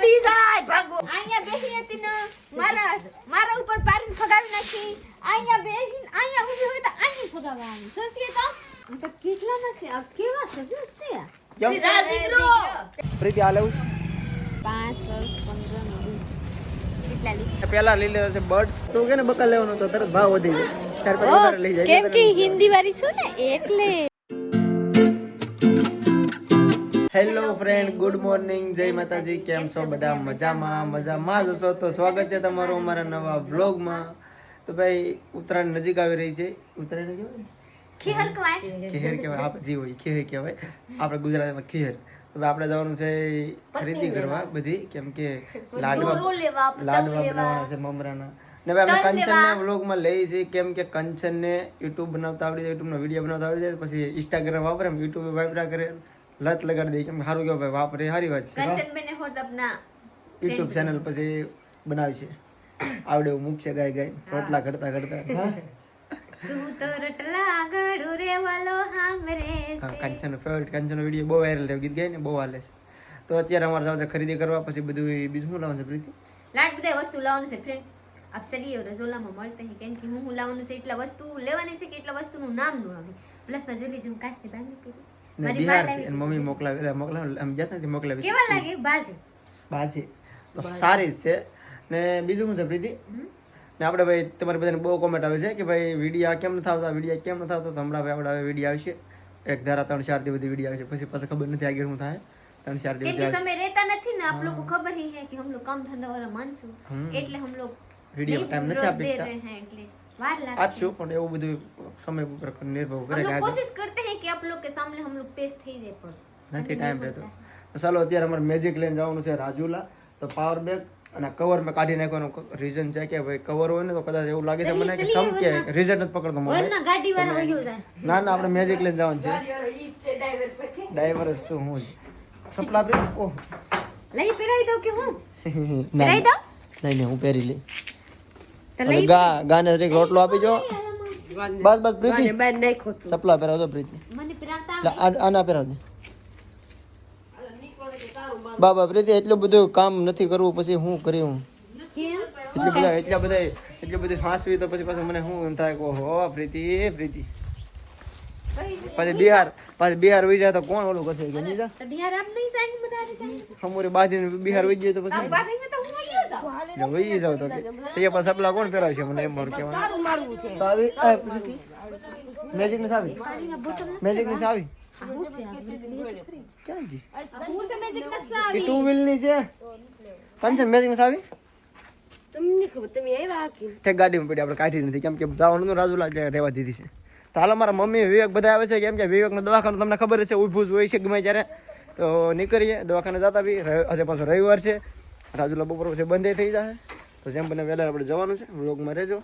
ઉડી જાય ભાગો. અહીંયા બેસી હતી ને મારા મારા ઉપર પારીને ફગાવી નાખી. અહીંયા બેસી અહીંયા ઊભી હોય તો અહીંયા ફગાવવાની. સોચીએ તો આમ તો કેટલા નથી આ કેવા સજુ છે. કેમ? રાજીગ્રો પ્રીતિ આ લેવું? પાંચ દસ પંદર વીસ. કેટલા લીધા? પેલા લઈ લેવા છે બર્ડ્સ. તો કે ને બકા લેવાનો? તો તરત ભાવ વધી જાય. ત્યાર પછી લઈ જાય. કેમ કે હિન્દી વાળી છું ને? એટલે. હેલો ફ્રેન્ડ ગુડ મોર્નિંગ જય માતાજી કેમ છો બધા? મજામાં મજામાં જ હશો? તો સ્વાગત છે તમારું અમારા નવા વ્લોગમાં. તો ભાઈ ઉત્તરાયણ નજીક આવી રહી છે. ઉત્તરાયણ કવાય કહેવાય. આપણે જી હોય. ખીહેર કહેવાય. આપણે ગુજરાતીમાં ખીહેર તો આપણે જવાનું છે ખરીદી કરવા બધી. કેમ કે લાડવા લાડવા બનાવવાના છે મમરાના. ને ભાઈ તલ કંચનને. વ્લોગમાં લઈએ છીએ કેમ કે કંચનને યુટ્યુબ બનાવતા આવડી જાય યુટ્યુબનો વીડિયો બનાવતા આવડી જાય પછી ઇન્સ્ટાગ્રામ વાપરે યુટ્યુબ વાપરા કરે. લત લગાડી દે કેમ સારું કેવું ભાઈ વાપરે સારી વાત છે. કંચન બેને હોત આપના. યુટ્યુબ ચેનલ પછી બનાવી છે. આવડે એવું મૂકશે ગાય ગાય. રોટલા ઘડતા ઘડતા કંચનનો ફેવરેટ કંચનનો વીડિયો બહુ વાયરલ થયો ગીત ગાય ને બહુ હાલે છે. તો અત્યારે અમારે જાવ છે ખરીદી કરવા પછી બધું બીજું શું લાવવાનું છે પ્રીતિ? લાટ બધા વસ્તુ લાવવાનું છે ફ્રેન્ડ આપ સડી રજોલામાં મળતા હે કેમ કે હું હું લાવવાનું છે એટલા વસ્તુ લેવાની છે કે એટલા વસ્તુનું નામનું આવે. પ્લસમાં જોઈ લેજો હું બાંધી ને બિહાર મમ્મી મોકલાવી એટલે એમ જ્યાં મોકલાવી કેવા સારી જ છે ને બીજું શું છે પ્રીતિ ને આપણે ભાઈ તમારી બધાને બહુ કોમેન્ટ આવે છે કે ભાઈ વિડીયા કેમ નથી આવતા વિડીયા કેમ નથી આવતા હમણાં વીડિયો આવશે એક ધારા ત્રણ ચાર બધી વીડિયો આવશે પછી પછી ખબર નથી આગળ શું થાય ત્રણ ચાર દિવસ કેમ તમે ટાઈમ નથી આપતા એટલે આપશું પણ એવું બધું સમય ઉપર નિર્ભર કરે કે કોશિશ કરતે હે કે આપ લોગ કે સામે હમ લોગ પેશ થઈ જાય પણ. નથી ટાઈમ રહેતો. તો ચાલો અત્યારે અમારે મેજિક લઈને જવાનું છે રાજુલા. તો પાવર બેગ અને કવર મેં કાઢી નાખવાનો રીઝન છે કે ભાઈ કવર હોય ને તો કદાચ એવું લાગે છે મને કે સમ કે રિઝલ્ટ જ પકડતો મને. ના ના આપણે મેજિક લઈને જવાનું છે. ડ્રાઈવર શું હું સપલા પ્રી ઓ. લઈ પહેરાઈ દઉં કે હું? પહેરાઈ દઉં? નહીં નહીં હું પહેરી લઈ અને ગા ગાને એક રોટલો આપી જો. બસ બસ પ્રીતિ. મને બાર નાખ્યો તું. સપલા પહેરાવજો પ્રીતિ. મને પહેરાવતા લા, આ- આના પહેરાવજે. બાબા પ્રીતિ એટલું બધું કામ નથી કરવું પછી હું કરી કેમ? એટલું બધા એટલા બધા એટલું બધું ફાંસવી તો પછી પાછું મને શું એમ થાય કે ઓહો પ્રીતિ પ્રીતિ. પછી બિહાર પાછી બિહાર વહી જાય તો કોણ ઓલું કરશે? હમુરી બાંધીને બિહાર વહી જાય તો પછી વહી જાવ તો કે તે પાછા સપલા કોણ પહેરાવશે? મને એમ મારું કહેવાનું. મારવું છે. સાવી? એ પ્રીતિ મેજિકની સાવી? મેજિકની સાવી ટુ વ્હીલની છે. કંચન મેજિકની સાવી? તમને ખબર તમે આવ્યા કે ઠેક ગાડીમાં પડી આપણે કાઢી નથી. કેમ કે જવાનું રાજુલા રહેવા દીધી છે. તો હાલ મારા મમ્મી વિવેક બધા આવે છે. કેમ કે વિવેકનું દવાખાનું તમને ખબર છે ઊભું જ હોય છે ગમે ત્યારે. તો નીકળીએ દવાખાને જતા બી. હજે પાછો રવિવાર છે. રાજુલા બપોર પછી બંધ થઈ જાય તો જેમ બને વહેલા આપણે જવાનું છે વ્લોગમાં રહેજો.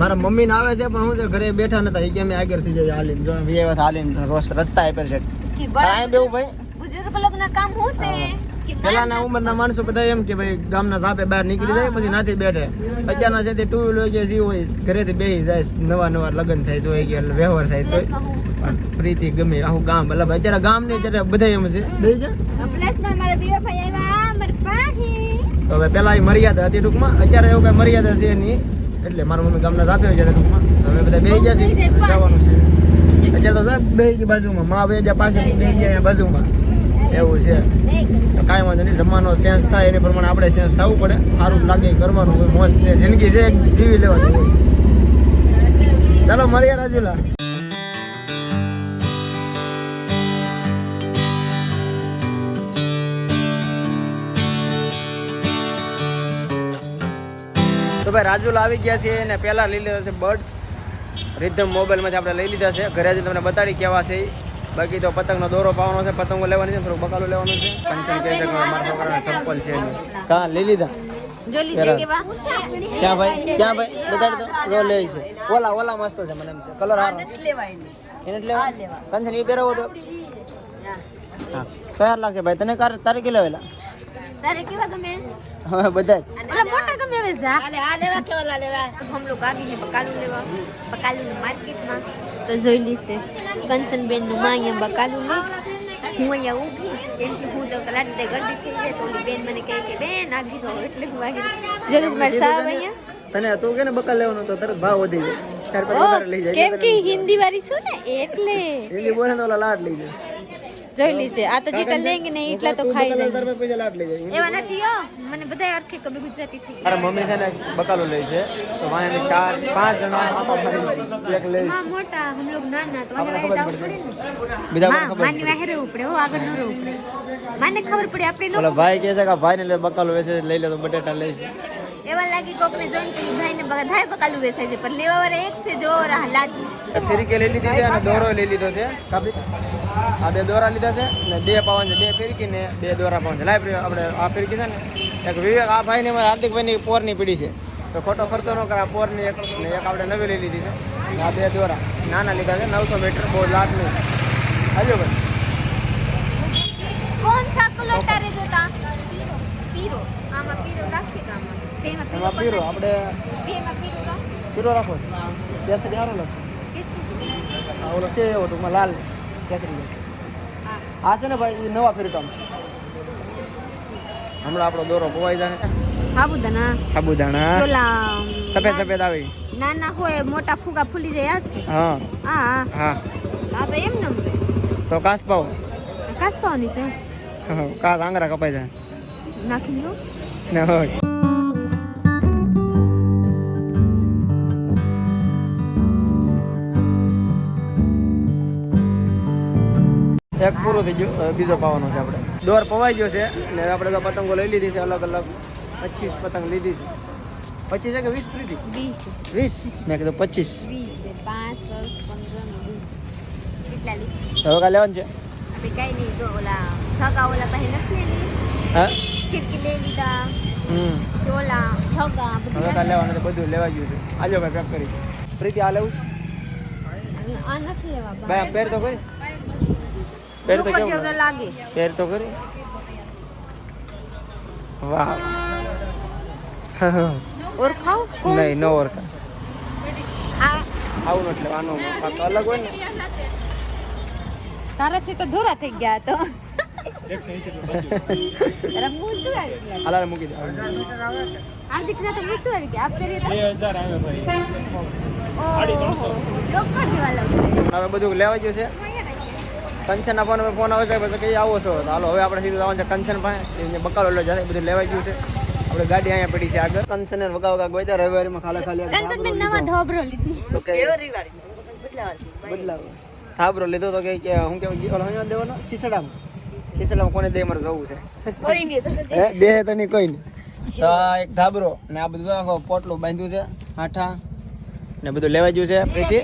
મારા મમ્મી ને આવે છે પણ હું છે ઘરે બેઠા નતા. એ કે અમે આગળ થઈ જાય હાલીને જો વી વાત હાલીને રોસ રસ્તા આપે છે. ટાઈમ બેવું ભાઈ. બુજુર્ગ લોગના કામ હું. છે પેલાના ઉંમરના માણસો બધા એમ કે ભાઈ ગામના સાપે બહાર નીકળી જાય પછી નાથી બેઠે. અત્યારના છે તે ટુ વ્હીલર કે જે હોય ઘરેથી બેસી જાય નવા નવા લગ્ન થાય તો કે વ્યવહાર થાય તો પ્રીતિ ગમે આખું ગામ મતલબ અત્યારે ગામ ને અત્યારે બધા એમ છે. તો હવે પેલા એ મર્યાદા હતી ટૂંકમાં અત્યારે એવું કઈ મર્યાદા છે નહીં. એટલે મારા મમ્મી ગામના સાપે હોય છે ટૂંકમાં. હવે બધા બે જાય છે જવાનું છે. અત્યારે તો સાહેબ બે બાજુમાં મા બે જ્યાં પાસે બે જાય બાજુમાં. એવું છે. કાંઈ વાંધો નહીં જમવાનો સેન્સ થાય એની પ્રમાણે આપણે સેન્સ થવું પડે. સારું લાગે કરવાનું હોય મોજ છે. જિંદગી છે જીવી લેવાની હોય. ચાલો મળીએ રાજુલા. તો ભાઈ રાજુલા આવી ગયા છે અને પહેલાં લઈ લીધા છે બર્ડ્સ રિધમ મોબાઈલમાંથી આપણે લઈ લીધા છે. ઘરે જઈને તમને બતાડી કેવા છે. બાકી તો પતંગનો દોરો પાવાનો છે પતંગો લેવાની છે થોડું બકાલું લેવાનું છે. પંચન કહે છે કે મારા છોકરાને સંપલ છે કા લઈ લીધા? ક્યાં ભાઈ? ક્યાં ભાઈ? બતાડી દો. લે છે. ઓલા ઓલા મસ્ત છે મને એમ છે. કલર હારો એને. કંચન એ પહેરાવો તો. હા. કયા લાગશે ભાઈ. તને તારે કે લેવેલા તારે કેવા બધા માર્કેટમાં. જોઈ લીસે કંચન બેનનું માં હું અહીંયા ઊભી. એમ કે હું તો કલાટ તો બેન મને કે બેન આગી એટલે હું આગી તને હતું કે ને બકાલ લેવાનો તો તરત ભાવ વધી જાય કેમ કે હિન્દી વાળી શું ને? એટલે. હિન્દી બોલે લાડ લઈ જાય. જોઈ લીશે આ તો જેટલા લેંગે ને એટલા તો ખાઈ જાય. એવા નથી યો મને બધા અર્થે કબી ગુજરાતી થી મારા મમ્મી છે ને બકાલો લે છે. તો વાંહે ચાર પાંચ જણા ફરી એક લે માં મોટા હમ લોગ નાના તો ખબર વાહે જવું પડે ને. બીજા કોને ખબર માની વાહે રહેવું પડે હો. આગળ ન રહેવું પડે. માને ખબર પડે આપણે નો ભાઈ કહે છે કે ભાઈ ને લે બકાલો વેચે લઈ લે તો બટેટા લઈ છે. એવા લાગી કોકને જોઈન કે ભાઈ ને બધાય બકાલું વેચાય છે પર લેવા વાળા એક છે જો રાહ લાડુ ફેરીકે લઈ લીધી છે અને દોરો લઈ લીધો છે. કાપી આ બે દોરા લીધા છે ને બે પાવન છે. બે ફિરકી ને બે દોરા પાવન છે. લાઈ આપણે આ ફિરકી છે ને એક વિવેક આ ભાઈ ને મારા હાર્દિકભાઈ ની પોરની પીડી છે. તો ખોટો ખર્ચો ન કરે આ પોરની એક ને એક આપણે નવી લઈ લીધી છે. આ બે દોરા નાના લીધા છે નવસો મીટર બહુ લાટ નહીં હાજો ભાઈ. કોણ જોતા પીરો. આમાં પીરો રાખી કે આમાં? પીરો એમાં પીરો આપણે બેમાં પીરો પીરો રાખો. કેસરી સારો લાગશે કેટલું? આ ઓલો છે એવો ટૂંકમાં લાલ કેસરી. આ છે ને ભાઈ નવા ફિરકમ. હમણાં આપણો દોરો પોવાઈ જાય. સાબુદાણા સાબુદાણા સફેદ સફેદ આવી. નાના હોય મોટા ફુગા ફૂલી જાય હા. હા. હા. હા આ તો એમ ને. તો કાસ પાવ. કાસપાવાની છે. કાસ આંગરા કપાઈ જાય. નાખી દો. ને હોય. એક પૂરો થઈ ગયો. બીજો પાવાનો છે આપણે. દોર પવાઈ ગયો છે. ને આપણે તો પતંગો લઈ લીધી છે અલગ અલગ. પચીસ પતંગ લીધી છે. પચીસ છે કે વીસ લીધી? વીસ. મેં કીધું પચીસ. હવે કાલે લેવાનું છે? કઈ નહીં જો ઓલા ઠગા ઓલા પાસે નથી લેલી હા? ખીડકી લઈ લીધા. હમ. ઓલા બધું કાલે લેવાનું બધું લેવા ગયું છે. આજો ભાઈ પેક કરી. પ્રીતિ આ લેવું છે? આ નથી લેવા ભાઈ પહેર તો કરી પહેર તો કેવું લાગે? પહેર તો કરી વાહ. ઓળખાવ? નહીં નો ઓળખા આ આવું એટલે આનું તો અલગ હોય ને. તારા છે તો ધોરા થઈ ગયા તો. તારા શું આવી ગયા? મૂકી દે. આ દીકરા તો આવી ગયા? હવે બધું લેવા ગયું છે. કંચનના આપવાનો ફોન આવે છે પછી કઈ આવો છો. તો હાલો હવે આપણે સીધું આવવાનું છે કંચન પાસે. બકાલો લો જાય બધું લેવાઈ ગયું છે. આપણે ગાડી અહીંયા પડી છે આગળ. કંચન વગા વગા ગોઈતા રવિવારીમાં ખાલી ખાલી નવા લીધો. ધોબરો લીધી. તો કે રવિવારે? બદલાવ થાબરો લીધો તો કે હું કેવું ઓલો અહીંયા દેવાનો? ખીસડામાં. ખીસડામાં કોને દે મારે જવું છે? કોઈ નહીં હે? દે તો નહીં કોઈ નહીં. તો એક ધાબરો ને આ બધું આખો પોટલું બાંધ્યું છે આઠા ને બધું લેવા ગયું છે પ્રીતિ.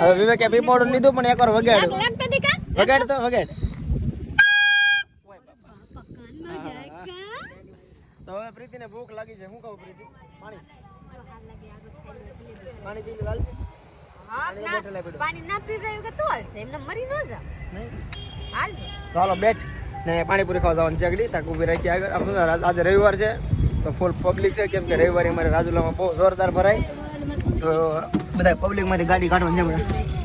હવે વિવેકે પીપોડું લીધું પણ એકવાર વગાડ્યું. વગાડ તો વગાડ. તો હવે પ્રીતિને ભૂખ લાગી છે. શું કહું પ્રીતિ? પાણી. પાણી પી લે ચાલશે હા પાણી ના બોટલ આપી દો. પાણી ના પી રહ્યું કે તું હાલશે? એમને મરી ન જા નહીં. હાલ. તો બેઠ. ને પાણીપુરી ખાવા જવાનું છે આગળ. તાક ઊભી રાખી આગળ. આજે રવિવાર છે તો ફૂલ પબ્લિક છે. કેમ કે રવિવારે અમારે રાજુલામાં બહુ જોરદાર ભરાય. તો બધા પબ્લિકમાંથી ગાડી કાઢવાની છે બધા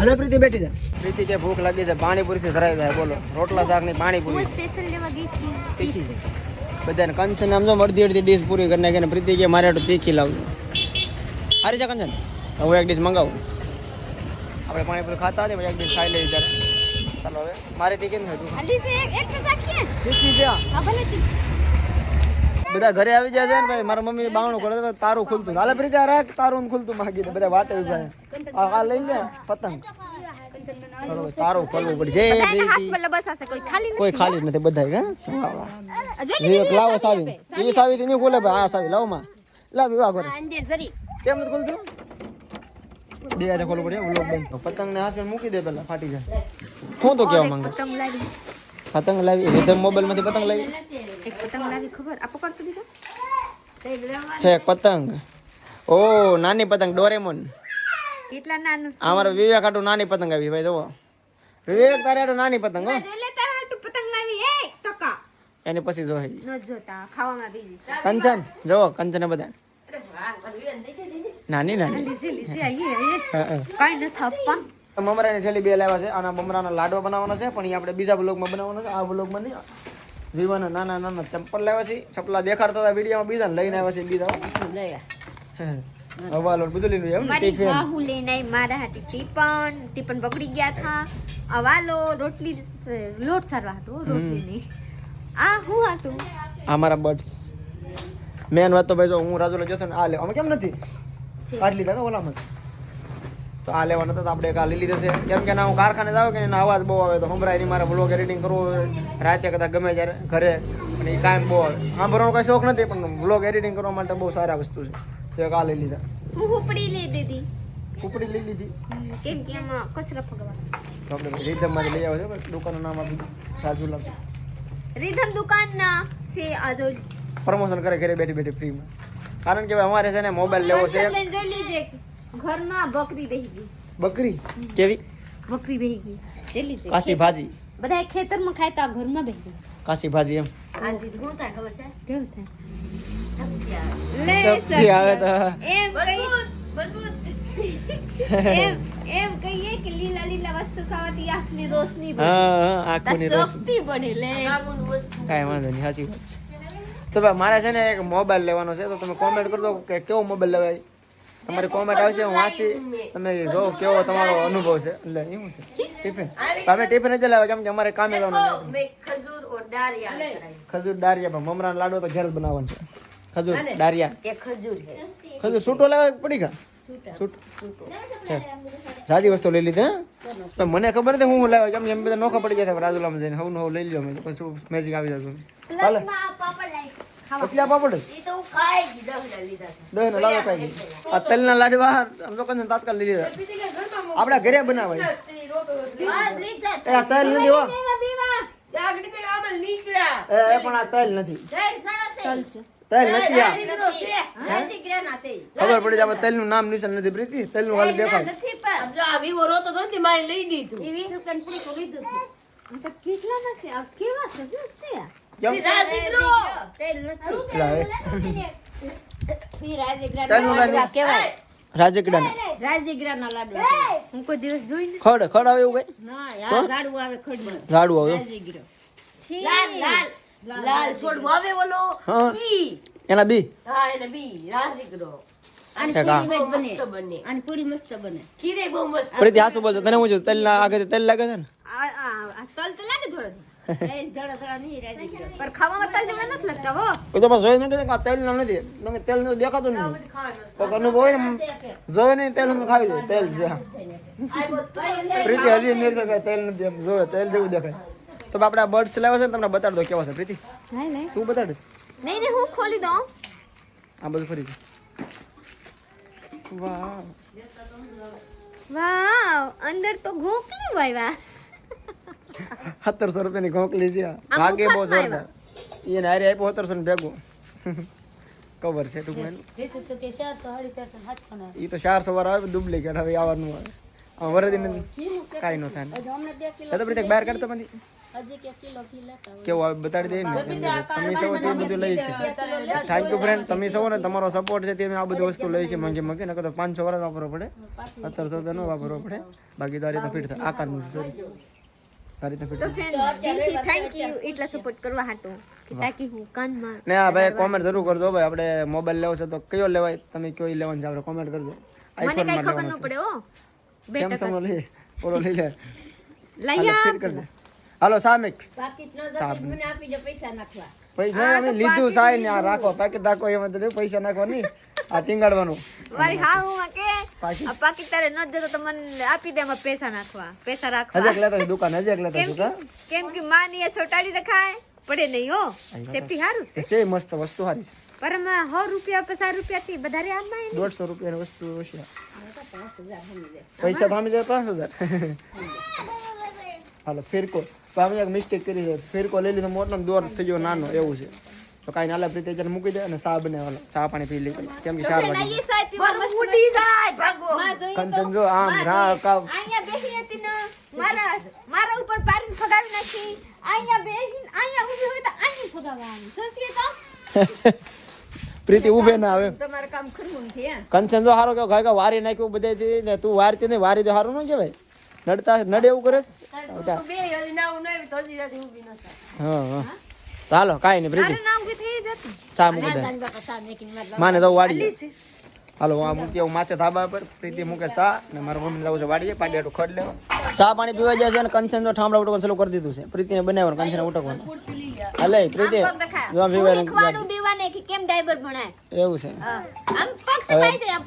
હાલો પ્રીતિ બેઠી જા. પ્રીતિ કે ભૂખ લાગી છે પાણીપુરીથી ધરાઈ જાય બોલો. રોટલા શાકની પાણીપુરી. સ્પેશિયલ લેવા ગઈ હતી. બધાને કંચન આમ જો અડધી અડધી ડીશ પૂરી કરી નાખીને પ્રીતિ કે મારે આટલું તીખી લાવજો સારી છે કંચન. હું એક ડીશ મંગાવું. આપણે પાણીપુરી ખાતા હતા એક ડીશ ખાઈ લઈએ ત્યારે. ચાલો હવે. મારે તીખી ને ખાધું તીખી છે હા ભલે બધા ઘરે આવી જાય છે ને ભાઈ. મારા મમ્મી બાવણું કરે તારું ખુલતું. હાલે પ્રીતિ રાખ. તારું ખુલતું માગી દે. બધા વાતે ઊભા. આ લઈ લે પતંગ. તારું ખોલવું પડશે કોઈ ખાલી નથી. બધા લાવો સાવી એ સાવી. થી નહીં ખોલે ભાઈ. આ સાવી. લાવો માં. લાવ વિવાહ કરે. કેમ નથી ખોલતું? બે હાથે ખોલવું પડે પતંગ ને હાથમાં મૂકી દે પેલા ફાટી જાય. હું તો કેવા માંગે પતંગ લાવી. પતંગ લાવી રીધમ મોબાઈલમાંથી પતંગ લાવી. એક પતંગ લાવી ખબર? આપો કરતો દીધો ઠેક પતંગ. ઓ નાની પતંગ ડોરેમોન કેટલા નાનું. અમારો વિવેક હાટું નાની પતંગ આવી ભાઈ જોવો વિવેક તારે હાટું નાની પતંગ હો. પતંગ લાવી એ ટકા. એની પછી જો ન જોતા ખાવામાં બીજી કંચન જોવો કંચન બધા નાની નાની. લીસી લીસી આઈએ આઈએ હા, હા. નથી આપવા. મમરાની ઠેલી બે લાવ્યા છે. આના મમરાના લાડવા બનાવવાના છે પણ એ આપણે બીજા બ્લોગમાં બનાવવાના છે. આ બ્લોગમાં નહીં. વિવાના નાના નાના ચંપલ લાવ્યા છે. ચપલા દેખાડતા હતા વિડીયોમાં બીજા લઈને આવ્યા છે બીજા હવાલો બધું લઈને એમ મારી બાહુ લઈને મારા હાથી ટીપન ટીપન બગડી ગયા થા. અવાલો રોટલી લોટ સારવા હતો રોટલી નહીં આ હું હતું? આ મારા બર્ડ્સ મેન વાત તો ભાઈ જો હું રાજુલા જતો ને આ લે. અમે કેમ નથી? આટલી લીધા કે ઓલામાં તો આ લેવાના હતા આપણે એક આ લઈ લીધા છે. કેમ કે ના હું કારખાને જાવ કે એનો અવાજ બહુ આવે તો સંભળાય નહીં મારે બ્લોગ એડિટિંગ કરવો હોય. રાતે કદાચ ગમે ત્યારે ઘરે અને એ કાયમ બહુ આવે. સાંભળવાનો કાંઈ શોખ નથી પણ બ્લોગ એડિટિંગ કરવા માટે બહુ સારા વસ્તુ છે. તો એક આ લઈ લીધા. હું હુપડી લઈ દીધી. ઉપડી લઈ લીધી. કેમ કે એમાં કચરા ફગવા તો આપણે માં લઈ આવ્યો છે દુકાનનું નામ આપી રાજુલા રીધમ દુકાનના છે આજો પ્રમોશન કરે ઘરે બેઠી બેઠી ફ્રીમાં કારણ કે અમારે છે ને મોબાઈલ લેવો છે. ઘરમાં બકરી બેહી ગઈ. બકરી? કેવી? બકરી બેહી ગઈ. જેટલી છે? કાશી ભાજી. બધા ખેતરમાં ખાય તો આ ઘરમાં બેહી ગઈ કાસી ભાજી એમ. આ દીદી શું થાય ખબર છે? કેવું થાય? લે સબ્જી. આવે તો. એમ કઈ મજબૂત એમ એમ કહીએ કે લીલા લીલા વસ્તુ ખાવાથી આંખની રોશની બને. હા હા રોશની. બને લે. કાંઈ વાંધો નહીં સાચી વાત છે. તો ભાઈ મારે છે ને એક મોબાઈલ લેવાનો છે તો તમે કોમેન્ટ કરજો કે કેવો મોબાઈલ લેવાય? તમારી કોમેન્ટ આવશે હું વાંચી તમે જો કેવો તમારો અનુભવ છે. એટલે એવું છે. ટિફિન. તમે ટિફિન જ લાવે કેમ કે અમારે કામે જવાનું છે. ખજૂર ઓર દાળિયા ખજૂર દારિયા પણ મમરાનો લાડવો તો ઘેર જ બનાવવાનો છે. ખજૂર ડારિયા કે ખજૂર ખજૂર છૂટો લાવે પડી ગયા છૂટો સાદી વસ્તુ લઈ લીધી મને ખબર નથી હું લાવ્યો કેમ કે એમ બધા નોખા પડી ગયા છે રાજુલામાં જઈને હું નવું લઈ લ્યો મેં પછી મેજિક આવી જતું હાલે એટલા પાપડ જ? ઈ તો હું ખાઈ ગઈ દહડા લીધા છે. દહીં નો ખાઈ આ તલના લાડવા આમ તો કંઈ તાત્કાલ લઈ લીધા. આપણા ઘરે બનાવાય. એ આ તલ નથી હો. એ પણ આ તલ નથી. તલ નથી આ. નીકળો છે. નીકળ્યા છે. ખબર પડી જાય તલનું નામ નિશાન નથી પ્રીતિ. તલનું ખાલી દેખાય આમ જો આ વિવો રોતો તો નથી, મારે લઈ દીધું. કેટલા નથી? કેવા છે છે. કેમ રાજગીરા તલનું લાડવા લાડવા કહેવાય. રાજગડાના રાજગીરાના લાડવા કહેવાય. હું કોઈ દિવસ જોઈ નથી. ખડ ખડ આવે એવું કઈ? ના, ગાડું આવે ખડમાં. ઝાડુ આવે. લાલ, લાલ. લાલ છોડવો આવે ઓલો. ઈ. એના બી. હા, એને બી, રાજગીરો. એક આ. બહુ મસ્ત બને. અને પૂરી મસ્ત બને. ખીરે બહુ મસ્ત પ્રીતિ હાસુ બોલતો તને હું તેલ ના આગળ લાગે છે ને? આ આ આ તલ તો લાગે થોડો. પર ખાવામાં તલ જેવા નથી લાગતા હો. એ તો પણ જોયું નથી કે તેલ ના નથી. તમે તેલનું દેખાતું નથી. તો અનુભવ હોય ને જોયું નહીં તેલ હું ખાવી દે તેલ છે. પ્રીતિ હજી કે તેલ નથી એમ. જોવે તેલ જેવું દેખાય. તો આપણે આ બર્ડ્સ લાવ્યા છે ને તમને બતાડ દો કેવા છે. પ્રીતિ નહીં નહીં. તું બતાડ. નહીં નહીં હું ખોલી દઉં. આ બધું ફરી વાહ. વાવ અંદર તો ઘોકલી વાયવા સત્તરસો રૂપિયાની કોંકલી છે. આ. આમ ભાગે બહુ જોરદાર. એને હારે આપ્યો સત્તરસો ને ભેગું. કવર છે ટૂંકમાં એ તો ચારસો વાર આવે ડુપ્લિકેટ હવે આવવાનું આવે. આ વરદી નથી કાંઈ ન થાય. તો પ્રીતિ બહાર કાઢતો નથી હજી કે કિલો ઘી લેતા હોય. કેવું આવે? બતાડી દઈએ ને. તમે સૌ તે બધું લઈ છે થેન્ક યુ ફ્રેન્ડ તમે સૌ ને તમારો સપોર્ટ છે તે અમે આ બધી વસ્તુ લઈ છે મંગી મંગી. નકર તો પાંચસો વર્ષ વાપરવો પડે. સત્તરસો રૂપિયા ન વાપરવો પડે. બાકી તો આ રીતે ફિટ થાય. આકારનું છે. sorry. આ રીતે ફિટ તો ફ્રેન્ડ દિલથી થેન્ક યુ એટલા સપોર્ટ કરવા હાટો. તાકી હું કાનમાં ને આ ભાઈ કોમેન્ટ જરૂર કરજો ભાઈ આપણે મોબાઈલ લેવો છે તો કયો લેવાય? તમે કયો લેવાનું છે આપણે કોમેન્ટ કરજો. મને કઈ ખબર ન પડે હો. બે સેમસંગ નો ઓલો લઈ લે. લઈ હાલો સામિક. પાકીટ નો મને આપી દો પૈસા નાખવા. પૈસા અમે લીધું સાય ને આ રાખો પેકેટ રાખો એમાં તો પૈસા નાખો નહીં આ ટીંગાડવાનું. મારી હા હું કે પાકી આ તારે ન જતો તો મને આપી દે એમાં પૈસા નાખવા પૈસા રાખવા. હજે એકલા તો દુકાન હજે એકલા તો દુકાન? કેમ કે માની એ સોટાડી રખાય પડે નહીં હો. સેફટી સારું છે. છે. મસ્ત વસ્તુ સારી છે. પર એમાં સો રૂપિયા પચાસ રૂપિયા થી વધારે આમાં ય દોઢસો રૂપિયાની વસ્તુ ઓછી પૈસા તો જાય પાંચ હજાર. હાલો ફિરકો. એક મિસ્ટેક કરી છે. ફિરકો લઈ લીધો મોટો ને દોર થઈ ગયો નાનો એવું છે. તો કાંઈ નાલા પ્રીતે અત્યારે મૂકી દે અને ચા બને હાલો ચા પાણી પી લે. કેમ કે ચાર વાગે. સાહેબ પીવા મસ્ત ઉડી જાય, ભાગો. કંચન જો આમ રા કાવ અહીંયા બેસી હતી ને મારા મારા ઉપર પારીને ફગાવી નાખી. અહીંયા બેસીને અહીંયા ઊભી હોય તો આની ફગાવવાની સસી તો? પ્રીતિ ઊભે ના આવે. તમારું કામ ખરું છે હે? કંચન જો હારો કેવો ગાય વારી નાખ્યું બધેથી ને તું વારતી નહીં વારી તો હારું ન કહેવાય. નડતા નડે એવું કરે તું બે હજી ના હું નહીં તો હજી હજી ઊભી ન થાય હા હા ચાલો કાંઈ નહીં પ્રીતિ. ચા મૂકી દે. માને તો વાડીએ. હાલો આ મૂકી આવું માથે ધાબા પર. પ્રીતિ મૂકે ચા ને મારા મમ્મી જવું છે વાડીએ પાડી હાટું ખડ લેવા. ચા પાણી પીવા જાય છે અને કંચન તો ઠામડા ઉટકવાનું ચાલુ કરી દીધું છે. પ્રીતિને બનાવવાનું કંચન ઉટકવાનું. હાલે પ્રીતિ. જો પીવાનું કેમ ડાયબર ભણાય? એવું છે. આમ પગ સમાઈ જાય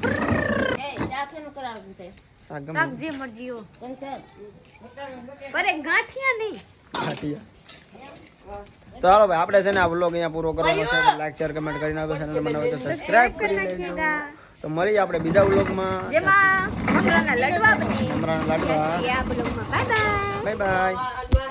એ ચાખેનું કરાવું છે? શાક ગમે. શાક જે મરજી હો. કેમ છે પર ગાંઠિયા નહીં. ખાટિયા. તો હાલો ભાઈ આપણે છે ને આ વ્લોગ અહીંયા પૂરો કરવાનો છે. લાઈક શેર કમેન્ટ કરી નાખો ચેનલ બનાવો તો સબસ્ક્રાઇબ કરી લેજો. તો મળીએ આપણે બીજા વ્લોગમાં જેમાં મમરાના લડવા બને. મમરાના લડવા. Bye bye bye bye